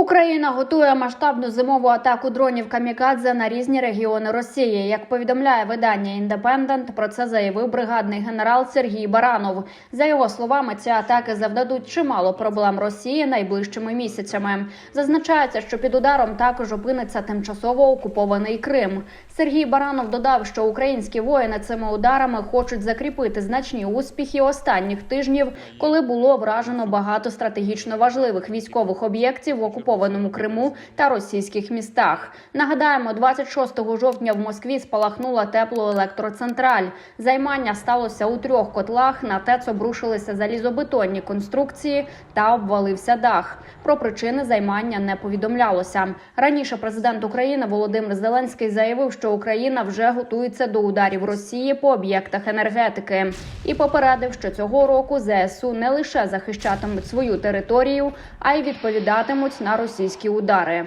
Україна готує масштабну зимову атаку дронів камікадзе на різні регіони Росії. Як повідомляє видання Індепендент, про це заявив бригадний генерал Сергій Баранов. За його словами, ці атаки завдадуть чимало проблем Росії найближчими місяцями. Зазначається, що під ударом також опиниться тимчасово окупований Крим. Сергій Баранов додав, що українські воїни цими ударами хочуть закріпити значні успіхи останніх тижнів, коли було вражено багато стратегічно важливих військових об'єктів в окупованому Криму та російських містах. Нагадаємо, 26 жовтня в Москві спалахнула теплоелектроцентраль. Займання сталося у трьох котлах. На ТЕЦ обрушилися залізобетонні конструкції та обвалився дах. Про причини займання не повідомлялося. Раніше президент України Володимир Зеленський заявив, що Україна вже готується до ударів Росії по об'єктах енергетики і попередив, що цього року ЗСУ не лише захищатимуть свою територію, а й відповідатимуть на російські удари.